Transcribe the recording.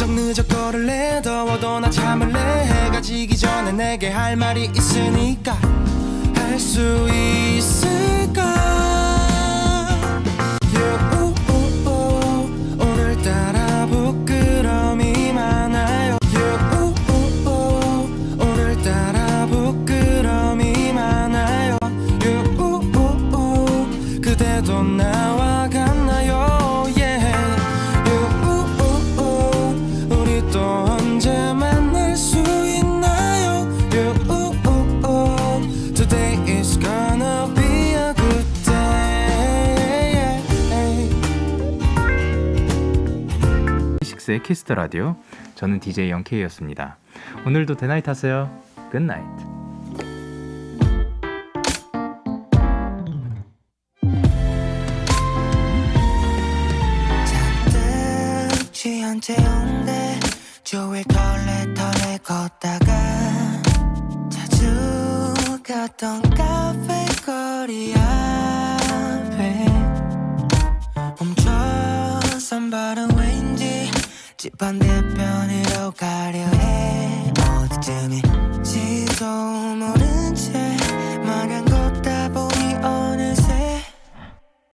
늦적 늦적 걸을래 더워도 나 참을래 해가 지기 전에 내게 할 말이 있으니까 할 수 있을까? You, 오늘따라 부끄러움이 많아요. 오늘따라 부끄러움이 많아요. 그대도 나와 같 식스의 키스터 라디오. 저는 DJ 영케이였습니다. 오늘도 대나잇 하세요. 굿나잇. 잔뜩 취한 채 온대 조일 털레털레 걷다가 자주 집 반대편으로 가려 해